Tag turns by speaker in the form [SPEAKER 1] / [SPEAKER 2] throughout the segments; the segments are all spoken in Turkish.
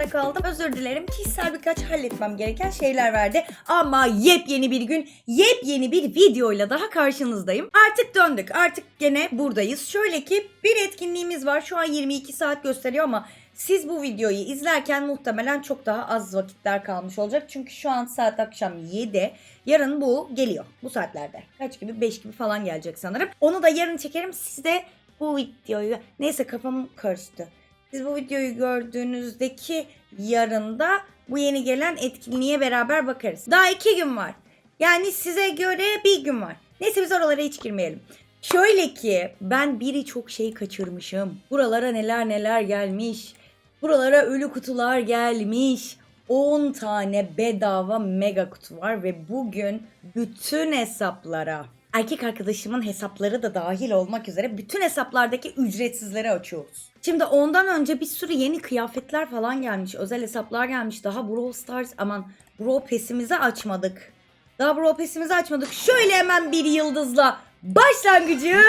[SPEAKER 1] zorunda kaldım. Özür dilerim. Kişisel birkaç halletmem gereken şeyler verdi. Ama yepyeni bir gün, yepyeni bir videoyla daha karşınızdayım. Artık döndük. Artık gene buradayız. Şöyle ki bir etkinliğimiz var. Şu an 22 saat gösteriyor ama siz bu videoyu izlerken muhtemelen çok daha az vakitler kalmış olacak. Çünkü şu an saat akşam 7. Yarın bu geliyor. Bu saatlerde. Kaç gibi? 5 gibi falan gelecek sanırım. Onu da yarın çekerim. Siz de bu videoyu... Neyse kafam karıştı. Siz bu videoyu gördüğünüzdeki yarında bu yeni gelen etkinliğe beraber bakarız. Daha iki gün var. Yani size göre bir gün var. Neyse biz oralara hiç girmeyelim. Şöyle ki ben biri çok şey kaçırmışım. Buralara neler neler gelmiş. Buralara ölü kutular gelmiş. 10 tane bedava mega kutu var ve bugün bütün hesaplara erkek arkadaşımın hesapları da dahil olmak üzere bütün hesaplardaki ücretsizleri açıyoruz. Şimdi ondan önce bir sürü yeni kıyafetler falan gelmiş. Özel hesaplar gelmiş. Daha Brawl Stars aman Brawl Pass'imizi açmadık. Daha Brawl Pass'imizi açmadık. Şöyle hemen bir yıldızla başlangıcı.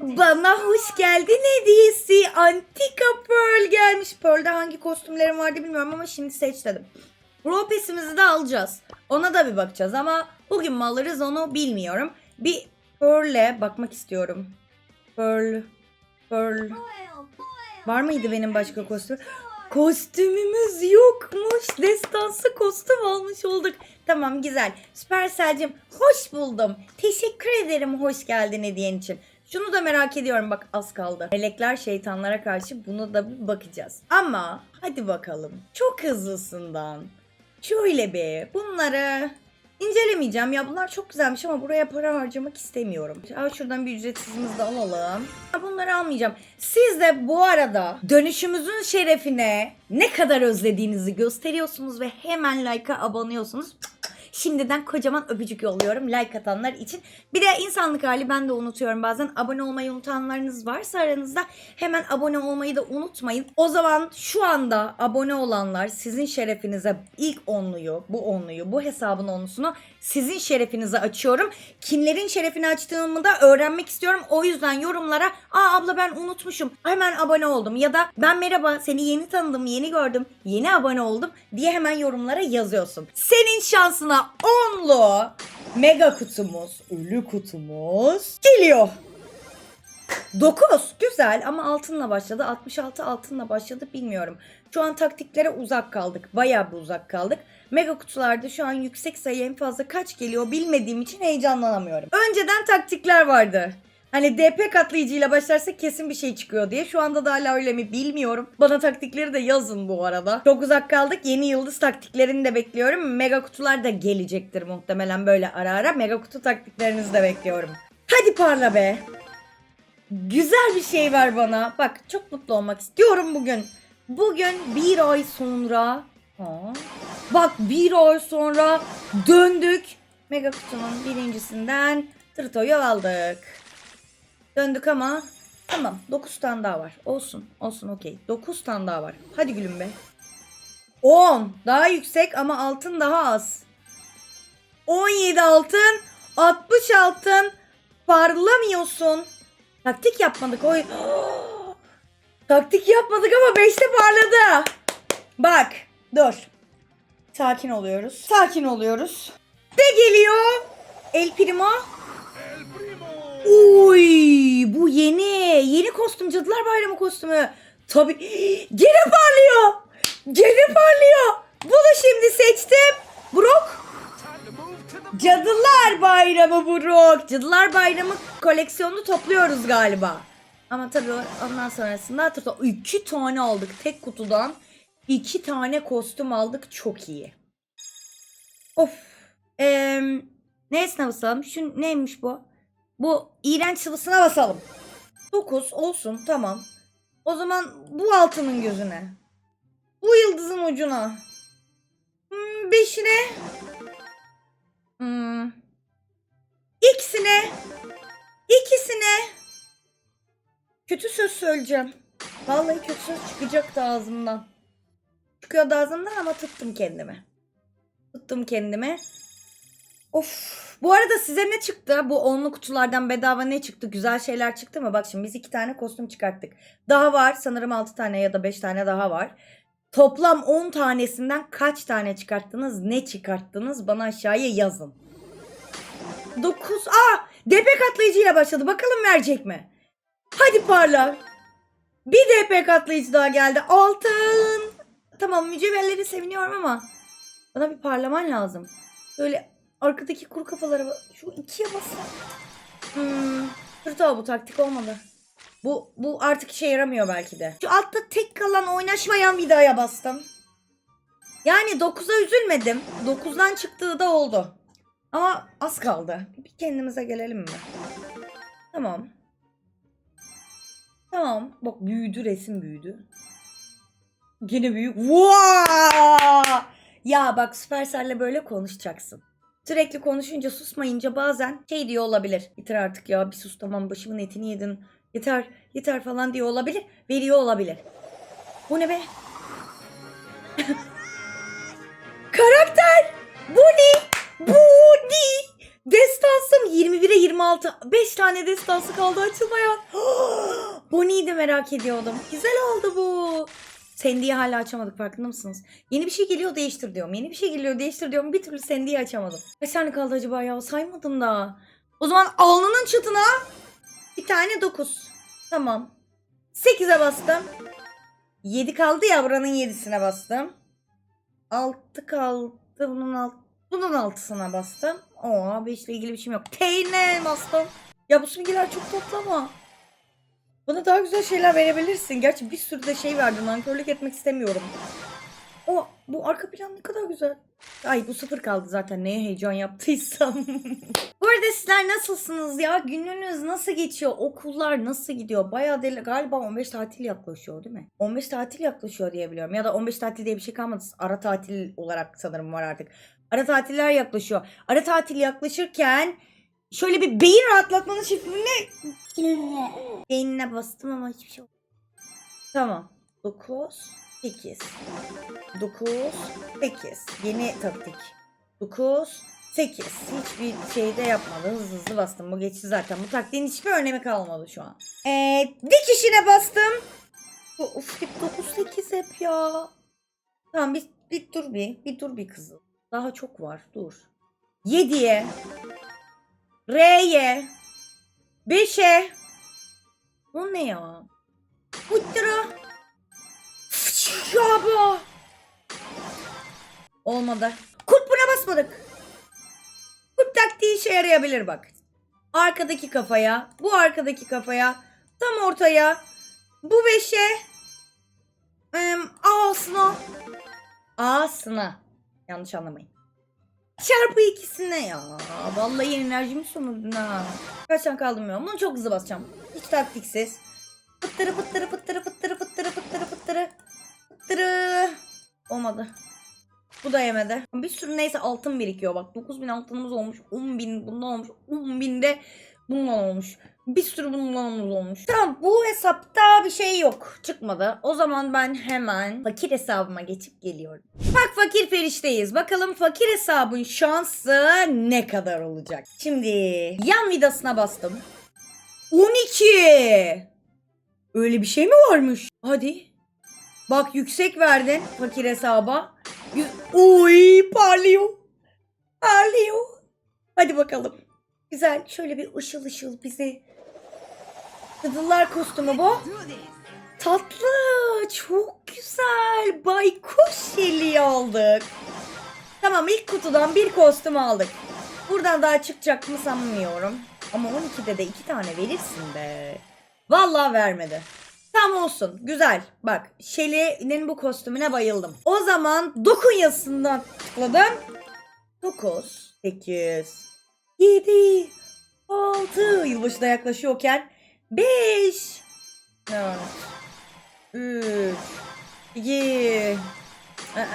[SPEAKER 1] Bana hoş geldin hediyesi. Antika Pearl gelmiş. Pearl'de hangi kostümlerim vardı bilmiyorum ama şimdi seç dedim. Pro Pass'imizi de alacağız. Ona da bir bakacağız ama bugün mü alırız onu bilmiyorum. Bir Pearl'e bakmak istiyorum. Pearl, Pearl. Var mıydı benim başka kostüm? Kostümümüz yokmuş. Destansı kostüm almış olduk. Tamam güzel. Süpersel'cim hoş buldum. Teşekkür ederim hoş geldin hediyen için. Şunu da merak ediyorum bak az kaldı. Melekler şeytanlara karşı bunu da bir bakacağız. Ama hadi bakalım. Çok hızlısından. Şöyle bir bunları incelemeyeceğim. Ya bunlar çok güzelmiş ama buraya para harcamak istemiyorum. Ya şuradan bir ücretsizimizi de alalım. Ya bunları almayacağım. Siz de bu arada dönüşümüzün şerefine ne kadar özlediğinizi gösteriyorsunuz ve hemen like'a abanıyorsunuz. Şimdiden kocaman öpücük yolluyorum like atanlar için. Bir de insanlık hali ben de unutuyorum bazen. Abone olmayı unutanlarınız varsa aranızda hemen abone olmayı da unutmayın. O zaman şu anda abone olanlar sizin şerefinize ilk onluyu, bu onluyu, bu hesabın onlusunu sizin şerefinize açıyorum. Kimlerin şerefini açtığımı da öğrenmek istiyorum. O yüzden yorumlara aa abla ben unutmuşum hemen abone oldum ya da ben merhaba seni yeni tanıdım yeni gördüm yeni abone oldum diye hemen yorumlara yazıyorsun. Senin şansına onlu mega kutumuz, ölü kutumuz geliyor. 9 güzel ama altınla başladı. 66 altınla başladı bilmiyorum. Şu an taktiklere uzak kaldık. Bayağı bir uzak kaldık. Mega kutularda şu an yüksek sayı en fazla kaç geliyor bilmediğim için heyecanlanamıyorum. Önceden taktikler vardı. Hani DP katlayıcıyla başlarsak kesin bir şey çıkıyor diye. Şu anda da hala öyle mi bilmiyorum. Bana taktikleri de yazın bu arada. Çok uzak kaldık. Yeni yıldız taktiklerini de bekliyorum. Mega kutular da gelecektir muhtemelen böyle ara ara. Mega kutu taktiklerinizi de bekliyorum. Hadi parla be. Güzel bir şey ver bana. Bak çok mutlu olmak istiyorum bugün. Bugün bir ay sonra. Aa, bak bir ay sonra döndük. Mega kutunun birincisinden Trito'yu aldık. Döndük ama tamam 9 tane daha var. Olsun olsun okey. 9 tane daha var. Hadi gülüm be. 10 daha yüksek ama altın daha az. 17 altın 60 altın parlamıyorsun. Taktik yapmadık o. Taktik yapmadık ama 5'te parladı. Bak dur. Sakin oluyoruz. Sakin oluyoruz. De geliyor. El Primo. Uy bu yeni. Yeni kostüm Cadılar Bayramı kostümü. Tabii. Gene parlıyor. Gene parlıyor. Bunu şimdi seçtim. Brock. Cadılar Bayramı Brock. Cadılar Bayramı koleksiyonunu topluyoruz galiba. Ama tabii ondan sonrasında hatırla iki tane aldık tek kutudan. iki tane kostüm aldık çok iyi. Of. Ee, nesine basalım? Şu neymiş bu? Bu iğrenç sıvısına basalım. 9 olsun tamam. O zaman bu altının gözüne. Bu yıldızın ucuna. Hmm, beşine. Hmm. İkisine. İkisine. Kötü söz söyleyeceğim. Vallahi kötü söz çıkacaktı ağzımdan. Çıkıyordu ağzımdan ama tuttum kendimi. Tuttum kendimi. Of. Bu arada size ne çıktı? Bu onlu kutulardan bedava ne çıktı? Güzel şeyler çıktı mı? Bak şimdi biz iki tane kostüm çıkarttık. Daha var. Sanırım 6 tane ya da 5 tane daha var. Toplam 10 tanesinden kaç tane çıkarttınız? Ne çıkarttınız? Bana aşağıya yazın. 9. Aa! DP katlayıcıyla başladı. Bakalım verecek mi? Hadi parla. Bir DP katlayıcı daha geldi. Altın. Tamam mücevherleri seviniyorum ama bana bir parlaman lazım. Böyle arkadaki kuru kafalara bak- şu ikiye basın. Hmm. Hırtava bu taktik olmadı. Bu, bu artık işe yaramıyor belki de. Şu altta tek kalan oynaşmayan vidaya bastım. Yani 9'a üzülmedim. 9'dan çıktığı da oldu. Ama az kaldı. Bir kendimize gelelim mi? Tamam. Tamam. Bak büyüdü resim büyüdü. Gene büyük. Vaa! Ya bak Supercell'le böyle konuşacaksın. Sürekli konuşunca susmayınca bazen şey diyor olabilir. Yeter artık ya bir sus tamam başımın etini yedin. Yeter yeter falan diyor olabilir. Veriyor olabilir. Bu ne be? Karakter! Bu ne? Bu ne? Destansım 21'e 26. 5 tane destansı kaldı açılmayan. Bonnie'yi de merak ediyordum. Güzel oldu bu. Sandy'yi hala açamadık farkında mısınız? Yeni bir şey geliyor değiştir diyorum. Yeni bir şey geliyor değiştir diyorum. Bir türlü Sandy'yi açamadım. Kaç tane kaldı acaba ya? Saymadım da. O zaman alnının çıtına bir tane 9. Tamam. 8'e bastım. 7 kaldı ya buranın 7'sine bastım. 6 kaldı bunun alt bunun altısına bastım. Oo 5 ile ilgili bir şeyim yok. T'ine bastım. Ya bu simgeler çok tatlı ama. Bana daha güzel şeyler verebilirsin. Gerçi bir sürü de şey verdim. Nankörlük etmek istemiyorum. O bu arka plan ne kadar güzel. Ay bu sıfır kaldı zaten neye heyecan yaptıysam. bu arada sizler nasılsınız ya? Gününüz nasıl geçiyor? Okullar nasıl gidiyor? Bayağı deli galiba 15 tatil yaklaşıyor değil mi? 15 tatil yaklaşıyor diye biliyorum. Ya da 15 tatil diye bir şey kalmadı. Ara tatil olarak sanırım var artık. Ara tatiller yaklaşıyor. Ara tatil yaklaşırken şöyle bir beyin rahatlatmanın şifreni beynine bastım ama hiçbir şey yok. Tamam. 9 8 9 8 Yeni taktik. 9 8 Hiçbir şeyde yapmadı. Hızlı hızlı bastım. Bu geçti zaten. Bu taktiğin hiçbir önemi kalmadı şu an. Ee, dikişine bastım. Of hep 9 8 hep ya. Tamam bir, bir dur bir. Bir dur bir kızım. Daha çok var. Dur. 7'ye R'ye 5'e Bu ne ya? Huttura Ya bu Olmadı. Kurt buna basmadık. Kurt taktiği işe yarayabilir bak. Arkadaki kafaya, bu arkadaki kafaya, tam ortaya, bu beşe, em, ağasına, ağasına. Yanlış anlamayın. Çarpı ikisine ya. Vallahi enerjimi sömürdün ha. Kaç tane kaldım bilmiyorum. Bunu çok hızlı basacağım. Hiç taktiksiz. Fıttırı fıttırı fıttırı fıttırı fıttırı fıttırı fıttırı. Fıttırı. Olmadı. Bu da yemedi. Bir sürü neyse altın birikiyor bak. 9000 altınımız olmuş. 10.000 bundan olmuş. 10.000 de bundan olmuş. Bir sürü bundan olmuş. Tamam bu hesapta bir şey yok. Çıkmadı. O zaman ben hemen fakir hesabıma geçip geliyorum. Bak fakir perişteyiz. Bakalım fakir hesabın şansı ne kadar olacak? Şimdi yan vidasına bastım. 12. Öyle bir şey mi varmış? Hadi. Bak yüksek verdin fakir hesaba. Oy parlıyor. Parlıyor. Hadi bakalım. Güzel şöyle bir ışıl ışıl bizi. Kızıllar kostümü bu. Tatlı. Çok güzel. Baykuş şeliği aldık. Tamam ilk kutudan bir kostüm aldık. Buradan daha çıkacak mı sanmıyorum. Ama 12'de de iki tane verirsin be. Vallahi vermedi. Tam olsun. Güzel. Bak Shelly'nin bu kostümüne bayıldım. O zaman dokun yazısından tıkladım. 9, 8, 7, 6 yılbaşı da yaklaşıyorken 5, 4, 3, 2,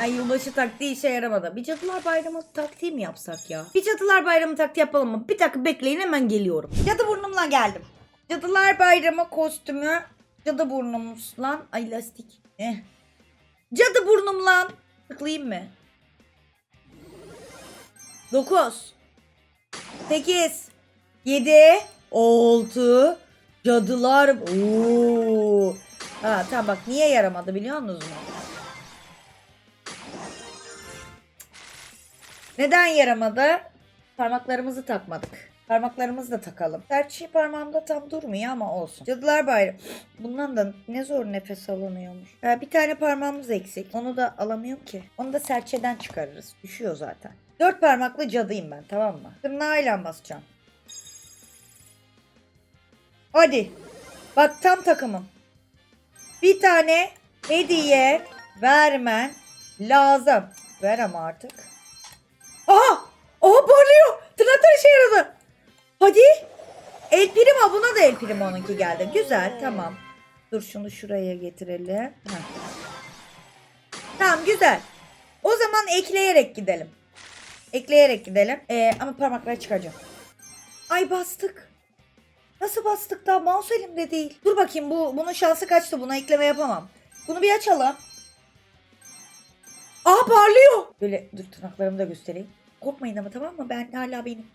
[SPEAKER 1] Ay, yılbaşı taktiği işe yaramadı. Bir Cadılar Bayramı taktiği mi yapsak ya? Bir Cadılar Bayramı taktiği yapalım mı? Bir dakika bekleyin hemen geliyorum. Cadı burnumla geldim. Cadılar Bayramı kostümü. Cadı burnumuz lan. Ay lastik. Eh. Cadı burnum lan. Tıklayayım mı? 9 8, 7, 6, cadılar. Oo. Ha tamam bak niye yaramadı biliyor musunuz mu? Neden yaramadı? Parmaklarımızı takmadık. Parmaklarımızı da takalım. Serçe parmağımda tam durmuyor ama olsun. Cadılar Bayramı. Bundan da ne zor nefes alınıyormuş. Ya bir tane parmağımız eksik. Onu da alamıyorum ki. Onu da serçeden çıkarırız. Düşüyor zaten. Dört parmaklı cadıyım ben tamam mı? Tırnağıyla basacağım. Hadi. Bak tam takımım. Bir tane hediye vermen lazım. Ver ama artık. Aha! Aha parlıyor. Tırnaklar işe yaradı. Hadi. El Primo buna da El Primo'nunki geldi. Güzel tamam. Dur şunu şuraya getirelim. Heh. Tamam güzel. O zaman ekleyerek gidelim. Ekleyerek gidelim. Ee, ama parmakları çıkaracağım. Ay bastık. Nasıl bastık daha mouse elimde değil. Dur bakayım bu bunun şansı kaçtı buna ekleme yapamam. Bunu bir açalım. Aa parlıyor. Böyle dur tırnaklarımı da göstereyim. Korkmayın ama tamam mı? Ben hala benim.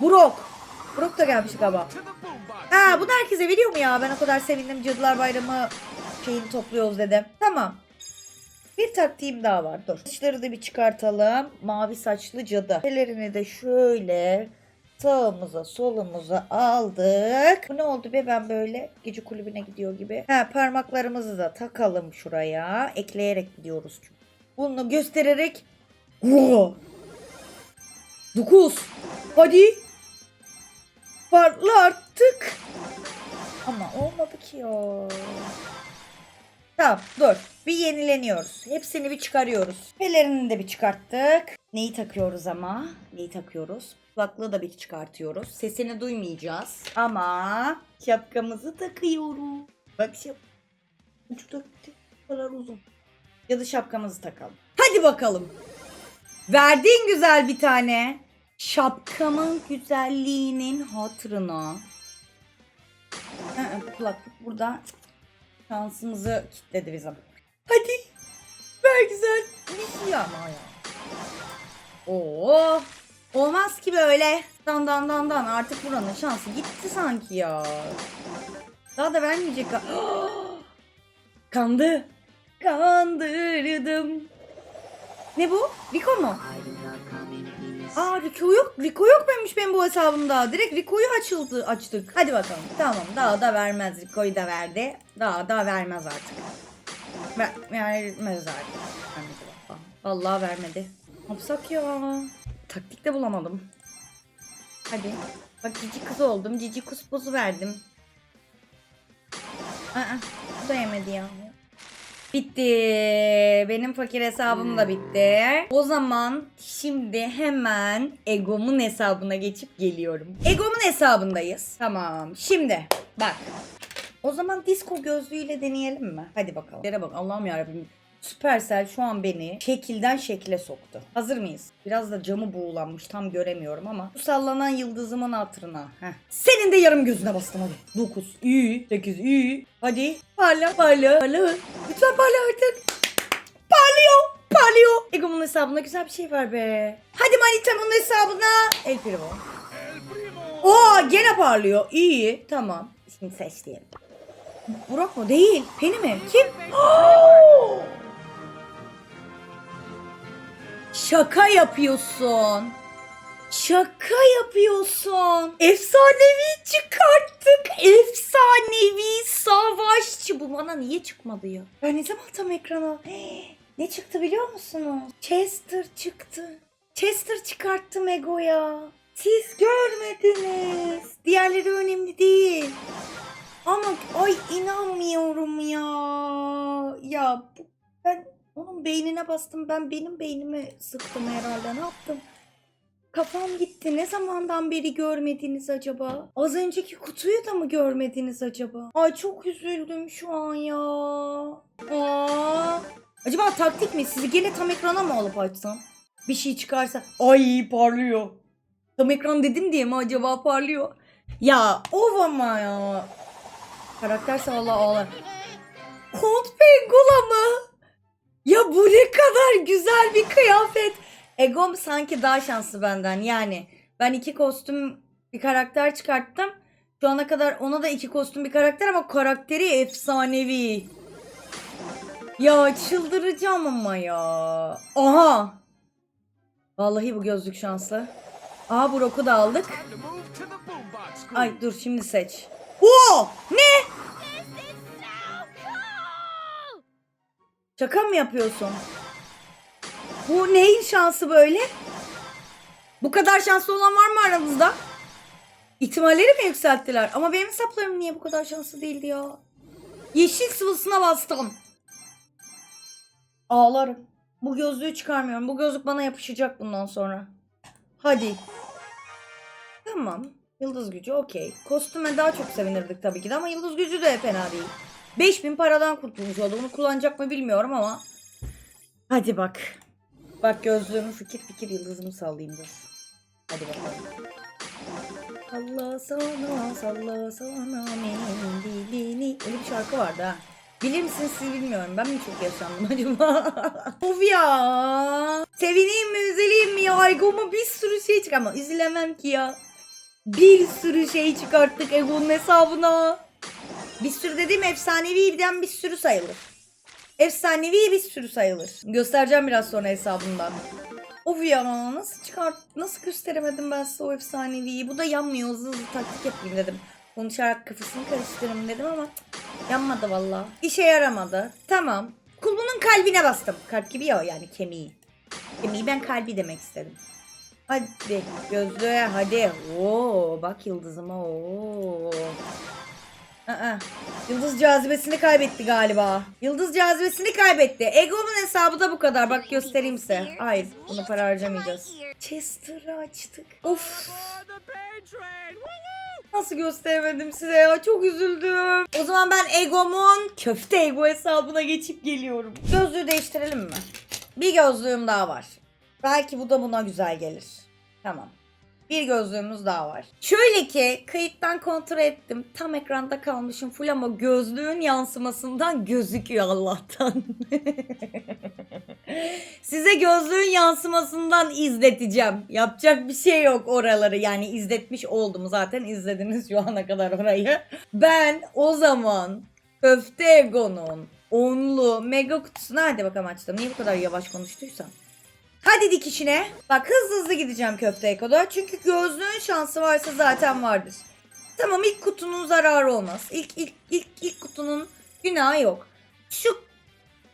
[SPEAKER 1] Brok. Brok da gelmiş galiba. Ha bunu herkese veriyor mu ya? Ben o kadar sevindim Cadılar Bayramı şeyini topluyoruz dedim. Tamam. Bir taktiğim daha var. Dur. Saçları da bir çıkartalım. Mavi saçlı cadı. Ellerini de şöyle sağımıza solumuza aldık. Bu ne oldu be ben böyle gece kulübüne gidiyor gibi. Ha parmaklarımızı da takalım şuraya. Ekleyerek gidiyoruz çünkü. Bunu göstererek. Oo. Dokuz. Hadi. Farklı arttık. Ama olmadı ki ya. Tamam dur. Bir yenileniyoruz. Hepsini bir çıkarıyoruz. Pelerini de bir çıkarttık. Neyi takıyoruz ama? Neyi takıyoruz? Kulaklığı da bir çıkartıyoruz. Sesini duymayacağız. Ama şapkamızı takıyoruz. Bak şap. Ucu da kadar uzun. Ya da şapkamızı takalım. Hadi bakalım. Verdiğin güzel bir tane. Şapkamın güzelliğinin hatırına. Aa, kulaklık burada şansımızı kilitledi bizim. Hadi. Ver güzel. Bir şey ama ya. Oo. Olmaz ki böyle. Dan dan dan dan. Artık buranın şansı gitti sanki ya. Daha da vermeyecek. Kandı. Kandırdım. Ne bu? Rico mu? Aa Rico yok. Rico yok muymuş benim bu hesabımda? Direkt Rico'yu açıldı, açtık. Hadi bakalım. Tamam daha da vermez. Rico'yu da verdi. Daha da vermez artık. Ver, vermez artık. Vallahi vermedi. Ne yapsak ya? Taktik de bulamadım. Hadi. Bak cici kız oldum. Cici kız pozu verdim. Aa, bu da yemedi ya. Bitti. Benim fakir hesabım da bitti. O zaman şimdi hemen Ego'mun hesabına geçip geliyorum. Ego'mun hesabındayız. Tamam. Şimdi bak. O zaman disco gözlüğüyle deneyelim mi? Hadi bakalım. Yere bak Allah'ım yarabbim. Supercell şu an beni şekilden şekile soktu. Hazır mıyız? Biraz da camı buğulanmış tam göremiyorum ama bu sallanan yıldızımın hatırına. Heh. Senin de yarım gözüne bastım hadi. 9, iyi, 8, iyi. Hadi parla parla parla. Lütfen parla artık. Parlıyor, parlıyor. Ego'mun hesabında güzel bir şey var be. Hadi Manitam'ın hesabına. El Primo. Oo gene parlıyor. İyi tamam. Şimdi seç diyelim. Burak mı? Değil. Penny mi? Kim? Şaka yapıyorsun. Şaka yapıyorsun. Efsanevi çıkarttık. Efsanevi savaşçı. Bu bana niye çıkmadı ya? Ben ne zaman tam ekrana? Ne çıktı biliyor musunuz? Chester çıktı. Chester çıkarttım Ego'ya. Siz görmediniz. Diğerleri önemli değil. Ama ay inanmıyorum ya. Ya ben onun beynine bastım. Ben benim beynimi sıktım herhalde. Ne yaptım? Kafam gitti. Ne zamandan beri görmediniz acaba? Az önceki kutuyu da mı görmediniz acaba? Ay çok üzüldüm şu an ya. Aa. Acaba taktik mi? Sizi gene tam ekrana mı alıp açsam? Bir şey çıkarsa. Ay parlıyor. Tam ekran dedim diye mi acaba parlıyor? Ya of ama ya. Karakterse valla ağlar. Kont Pengula mı? Ya bu ne kadar güzel bir kıyafet. Egom sanki daha şanslı benden. Yani ben iki kostüm bir karakter çıkarttım. Şu ana kadar ona da iki kostüm bir karakter ama karakteri efsanevi. Ya çıldıracağım ama ya. Aha. Vallahi bu gözlük şanslı. Aha bu roku da aldık. Ay dur şimdi seç. Oo! Ne? Şaka mı yapıyorsun? Bu neyin şansı böyle? Bu kadar şanslı olan var mı aramızda? İhtimalleri mi yükselttiler? Ama benim hesaplarım niye bu kadar şanslı değildi ya? Yeşil sıvısına bastım. Ağlarım. Bu gözlüğü çıkarmıyorum. Bu gözlük bana yapışacak bundan sonra. Hadi. Tamam. Yıldız gücü okey. Kostüme daha çok sevinirdik tabii ki de ama yıldız gücü de fena değil. 5000 paradan kurtulmuş oldu. Bunu kullanacak mı bilmiyorum ama. Hadi bak. Bak gözlüğümü fikir fikir yıldızımı sallayayım dur. Hadi bakalım. Allah sana salla sana mendilini. Öyle bir şarkı vardı ha. Bilir misiniz siz bilmiyorum. Ben mi çok yaşandım acaba? of ya. Sevineyim mi üzüleyim mi ya? Aygo'ma bir sürü şey çık ama üzülemem ki ya. Bir sürü şey çıkarttık Ego'nun hesabına. Bir sürü dediğim efsaneviden bir sürü sayılır. Efsanevi bir sürü sayılır. Göstereceğim biraz sonra hesabımdan. Of ya nasıl çıkart nasıl gösteremedim ben size o efsaneviyi. Bu da yanmıyor hızlı hızlı taktik yapayım dedim. Konuşarak kafasını karıştırırım dedim ama yanmadı valla. İşe yaramadı. Tamam. Kulbunun kalbine bastım. Kalp gibi ya yani kemiği. Kemiği ben kalbi demek istedim. Hadi gözlüğe hadi. Oo bak yıldızıma oo. Aa, Yıldız cazibesini kaybetti galiba. Yıldız cazibesini kaybetti. Ego'nun hesabı da bu kadar. Bak göstereyim size. Hayır bunu para harcamayacağız. Chester'ı açtık. Of. Nasıl gösteremedim size ya çok üzüldüm. O zaman ben Ego'mun köfte Ego hesabına geçip geliyorum. Gözlüğü değiştirelim mi? Bir gözlüğüm daha var. Belki bu da buna güzel gelir. Tamam. Bir gözlüğümüz daha var. Şöyle ki kayıttan kontrol ettim. Tam ekranda kalmışım full ama gözlüğün yansımasından gözüküyor Allah'tan. Size gözlüğün yansımasından izleteceğim. Yapacak bir şey yok oraları. Yani izletmiş oldum zaten izlediniz şu ana kadar orayı. Ben o zaman Köfte Ego'nun onlu mega kutusunu hadi bakalım açtım. Niye bu kadar yavaş konuştuysam. Hadi dikişine. Bak hızlı hızlı gideceğim köfte ekoda. Çünkü gözlüğün şansı varsa zaten vardır. Tamam ilk kutunun zararı olmaz. İlk ilk ilk ilk kutunun günahı yok. Şu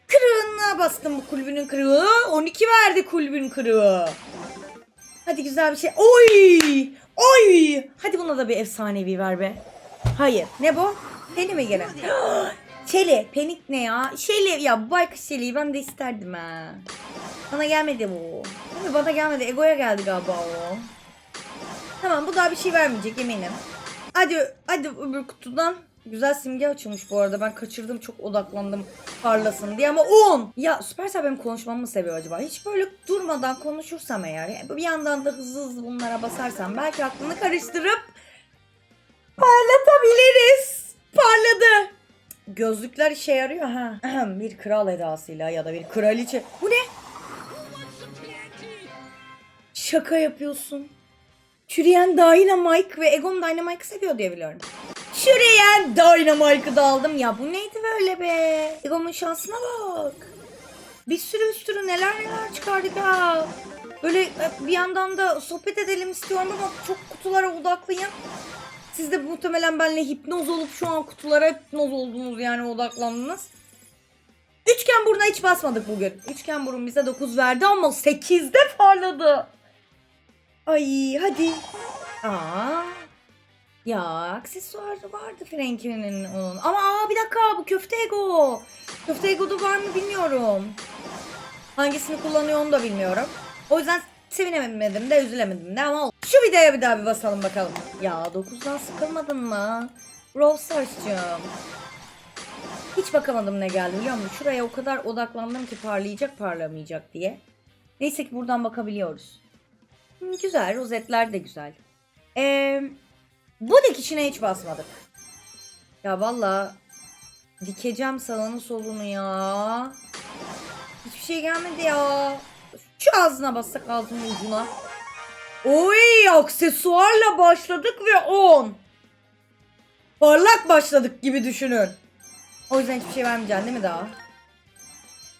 [SPEAKER 1] kırığına bastım bu kulübünün kırığı. 12 verdi kulübün kırığı. Hadi güzel bir şey. Oy! Oy! Hadi buna da bir efsanevi ver be. Hayır. Ne bu? Peni mi gene? Çeli. Penik ne ya? Şeli. Ya baykuş Şeli'yi ben de isterdim ha. Bana gelmedi bu. Mi? Bana gelmedi. Ego'ya geldi galiba o. Tamam bu daha bir şey vermeyecek eminim. Hadi hadi öbür kutudan. Güzel simge açılmış bu arada. Ben kaçırdım çok odaklandım parlasın diye ama 10. Ya Süpersel benim konuşmamı mı seviyor acaba? Hiç böyle durmadan konuşursam eğer bir yandan da hızlı hızlı bunlara basarsam belki aklını karıştırıp parlatabiliriz. Parladı. Gözlükler işe yarıyor ha. Bir kral edasıyla ya da bir kraliçe. Bu ne? Şaka yapıyorsun. Çürüyen Dynamite ve Egon Dynamite'ı seviyor diye biliyorum. Çürüyen Dynamite'ı da aldım. Ya bu neydi böyle be? Egon'un şansına bak. Bir sürü bir sürü neler neler çıkardık ha. Böyle e, bir yandan da sohbet edelim istiyorum ama çok kutulara odaklıyım. Siz de muhtemelen benimle hipnoz olup şu an kutulara hipnoz oldunuz yani odaklandınız. Üçgen buruna hiç basmadık bugün. Üçgen burun bize 9 verdi ama 8'de parladı. Ay hadi. Aa. Ya aksesuar vardı Frankie'nin onun. Ama aa bir dakika bu köfte ego. Köfte ego'da var mı bilmiyorum. Hangisini kullanıyor onu da bilmiyorum. O yüzden sevinemedim de üzülemedim de ama şu videoya bir daha bir basalım bakalım. Ya 9'dan sıkılmadın mı? Brawl Stars'cığım. Hiç bakamadım ne geldi biliyor musun? Şuraya o kadar odaklandım ki parlayacak parlamayacak diye. Neyse ki buradan bakabiliyoruz. Hı, Güzel rozetler de güzel. Ee, bu dikişine hiç basmadık. Ya valla dikeceğim sağını solunu ya. Hiçbir şey gelmedi ya. Şu ağzına bassak ağzının ucuna. Oy aksesuarla başladık ve 10. Parlak başladık gibi düşünün. O yüzden hiçbir şey vermeyeceksin değil mi daha?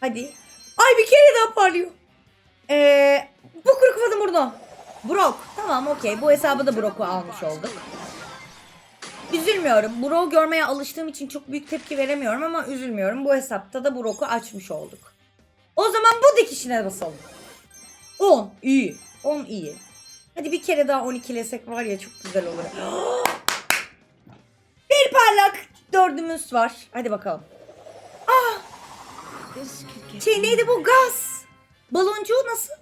[SPEAKER 1] Hadi. Ay bir kere daha parlıyor. Ee, bu kuru kafanın burnu. Brok. Tamam okey. Bu hesabı da Brok'u almış olduk. Üzülmüyorum. Brok'u görmeye alıştığım için çok büyük tepki veremiyorum ama üzülmüyorum. Bu hesapta da Brok'u açmış olduk. O zaman bu dikişine basalım. 10. iyi. 10 iyi. Hadi bir kere daha 12'lesek var ya çok güzel olur. bir parlak dördümüz var. Hadi bakalım. Şey neydi bu? Gaz. Baloncuğu nasıl?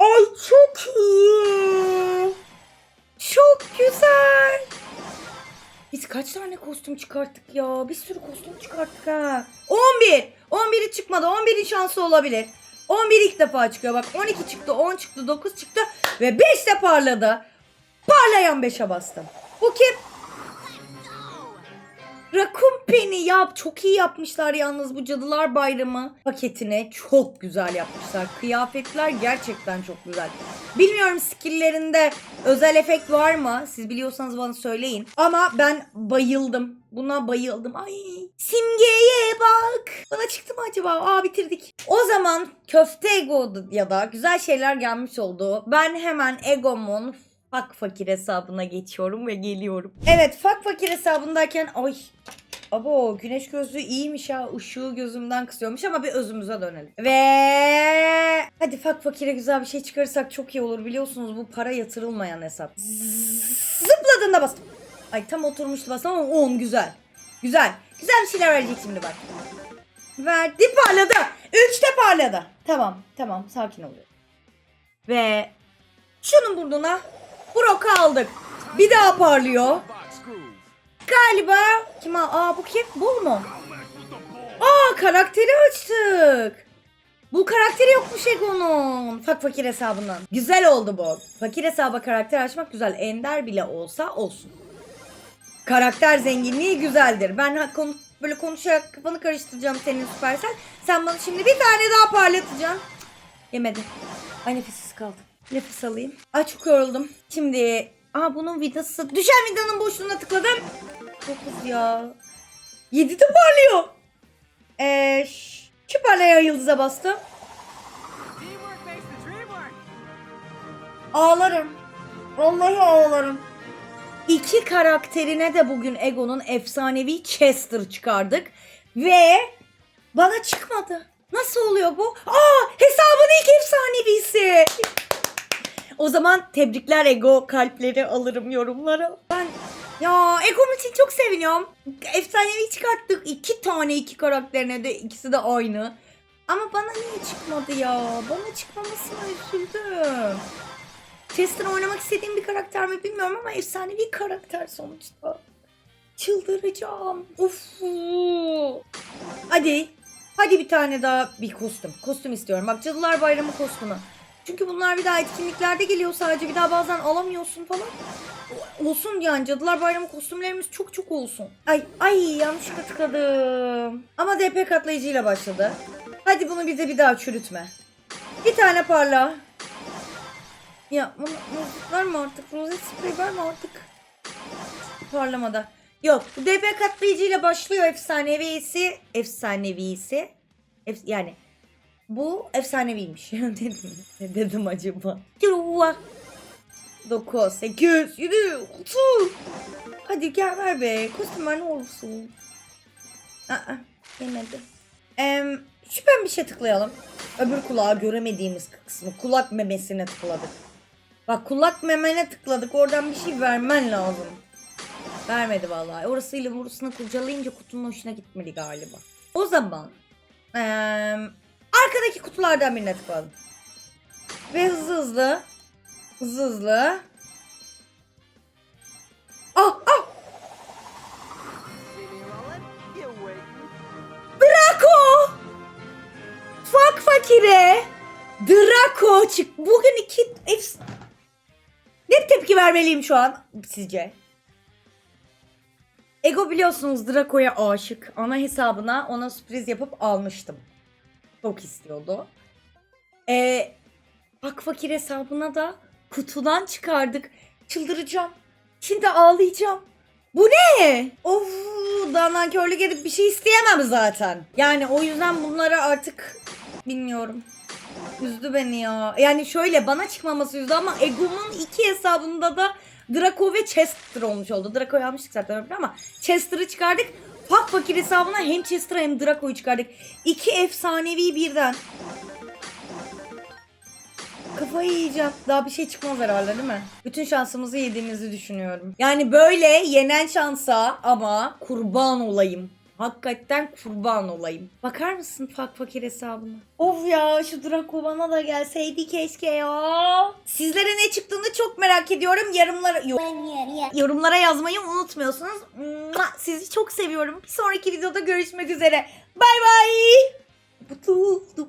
[SPEAKER 1] Ay çok iyi. Çok güzel. Biz kaç tane kostüm çıkarttık ya? Bir sürü kostüm çıkarttık ha. 11. 11'i çıkmadı. 11'in şansı olabilir. 11 ilk defa çıkıyor. Bak 12 çıktı, 10 çıktı, 9 çıktı ve 5 de parladı. Parlayan 5'e bastım. Bu kim? Rakun Penny ya çok iyi yapmışlar yalnız bu Cadılar Bayramı paketine çok güzel yapmışlar. Kıyafetler gerçekten çok güzel. Bilmiyorum skilllerinde özel efekt var mı? Siz biliyorsanız bana söyleyin. Ama ben bayıldım. Buna bayıldım. Ay simgeye bak. Bana çıktı mı acaba? Aa bitirdik. O zaman köfte ego ya da güzel şeyler gelmiş oldu. Ben hemen egomun Fak fakir hesabına geçiyorum ve geliyorum. Evet fak fakir hesabındayken ay Abo güneş gözlüğü iyiymiş ha ışığı gözümden kısıyormuş ama bir özümüze dönelim. Ve hadi fak fakire güzel bir şey çıkarırsak çok iyi olur biliyorsunuz bu para yatırılmayan hesap. Zıpladığında bastım. Ay tam oturmuştu bastım ama 10 güzel. Güzel. Güzel bir şeyler verecek şimdi bak. Verdi parladı. 3'te parladı. Tamam tamam sakin oluyor. Ve şunun burnuna Brock'u aldık. Bir daha parlıyor. Galiba kim? Aa bu kim? Bu mu? Aa karakteri açtık. Bu karakteri yokmuş Ego'nun. Fak fakir hesabından. Güzel oldu bu. Fakir hesaba karakter açmak güzel. Ender bile olsa olsun. Karakter zenginliği güzeldir. Ben konu, böyle konuşarak kafanı karıştıracağım senin süpersen. Sen bana şimdi bir tane daha parlatacaksın. Yemedi. Ay nefessiz kaldım. Nefes alayım. Ay çok yoruldum. Şimdi Aa bunun vidası. Düşen vidanın boşluğuna tıkladım. 9 ya. 7 de parlıyor. Eee şu parlayan yıldıza bastım. Ağlarım. Vallahi ağlarım. İki karakterine de bugün Ego'nun efsanevi Chester çıkardık. Ve bana çıkmadı. Nasıl oluyor bu? Aa hesabın ilk efsanevisi. O zaman tebrikler Ego kalpleri alırım yorumlara. Ben ya Ego'm için çok seviniyorum. Efsanevi çıkarttık. iki tane iki karakterine de ikisi de aynı. Ama bana niye çıkmadı ya? Bana çıkmamasına üzüldüm. Chester oynamak istediğim bir karakter mi bilmiyorum ama efsanevi karakter sonuçta. Çıldıracağım. Uf. Hadi. Hadi bir tane daha bir kostüm. Kostüm istiyorum. Bak Cadılar Bayramı kostümü. Çünkü bunlar bir daha etkinliklerde geliyor sadece. Bir daha bazen alamıyorsun falan. Olsun yani Cadılar Bayramı kostümlerimiz çok çok olsun. Ay ay yanlışlıkla tıkladım. Ama DP katlayıcıyla başladı. Hadi bunu bize bir daha çürütme. Bir tane parla. Ya rozet var mı artık? Rozet sprey var mı artık? Parlamada. Yok. DP katlayıcıyla başlıyor efsanevisi. Efsanevisi. Ef- yani bu efsaneviymiş. Ne dedim acaba? 9, 8, 7, 6. Hadi gel ver be. Kostüm ver ne olursun. Aa, yemedi. Em, şu bir şey tıklayalım. Öbür kulağı göremediğimiz kısmı. Kulak memesine tıkladık. Bak kulak memene tıkladık. Oradan bir şey vermen lazım. Vermedi vallahi. Orasıyla burasını kurcalayınca kutunun hoşuna gitmedi galiba. O zaman em, arkadaki kutulardan birine tıkladım. Ve hızlı hızlı hızlı hızlı Ah ah? Draco! Fak fakire! Draco çık. Bugün iki... Ne tepki vermeliyim şu an sizce? Ego biliyorsunuz Draco'ya aşık. Ana hesabına ona sürpriz yapıp almıştım. Çok istiyordu. Ee, Bak fakir hesabına da kutudan çıkardık. Çıldıracağım. Şimdi ağlayacağım. Bu ne? Of daha nankörlük edip bir şey isteyemem zaten. Yani o yüzden bunları artık bilmiyorum. Üzdü beni ya. Yani şöyle bana çıkmaması üzdü ama Ego'nun iki hesabında da Draco ve Chester olmuş oldu. Draco'yu almıştık zaten ama Chester'ı çıkardık. Fak fakir hesabına hem Chester'ı hem Draco'yu çıkardık. İki efsanevi birden. Kafayı yiyeceğim. Daha bir şey çıkmaz herhalde değil mi? Bütün şansımızı yediğimizi düşünüyorum. Yani böyle yenen şansa ama kurban olayım. Hakikaten kurban olayım. Bakar mısın fak fakir hesabına? Of ya şu Draco bana da gelseydi keşke ya. Sizlere ne çıktığını çok merak ediyorum. Yorumlara, yo- yorumlara yazmayı unutmuyorsunuz. Sizi çok seviyorum. Bir sonraki videoda görüşmek üzere. Bay bay. Mutlu oldum.